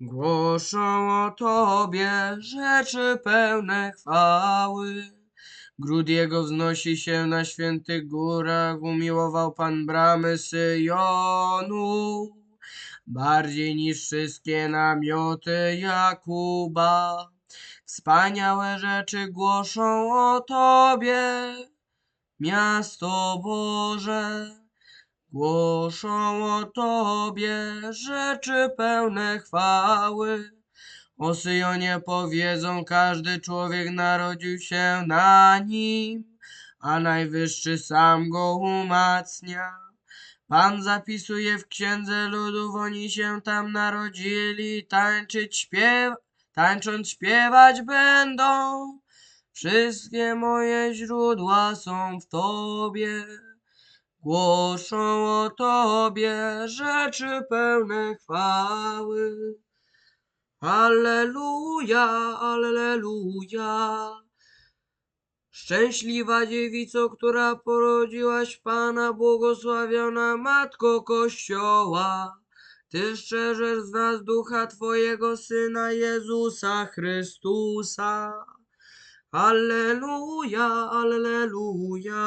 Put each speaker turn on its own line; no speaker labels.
Głoszą o Tobie rzeczy pełne chwały. Gród Jego wznosi się na świętych górach, umiłował Pan bramy Syjonu. Bardziej niż wszystkie namioty Jakuba. Wspaniałe rzeczy głoszą o Tobie, miasto Boże. Głoszą o Tobie rzeczy pełne chwały. O Syjonie powiedzą, każdy człowiek narodził się na nim, a Najwyższy sam go umacnia. Pan zapisuje w księdze ludów, oni się tam narodzili, tańczyć, śpiew, tańcząc, śpiewać będą. Wszystkie moje źródła są w Tobie. Głoszą o Tobie rzeczy pełne chwały. Alleluja, alleluja. Szczęśliwa dziewico, która porodziłaś Pana, błogosławiona Matko Kościoła. Ty szczerzesz z nas ducha Twojego Syna Jezusa Chrystusa. Alleluja, alleluja.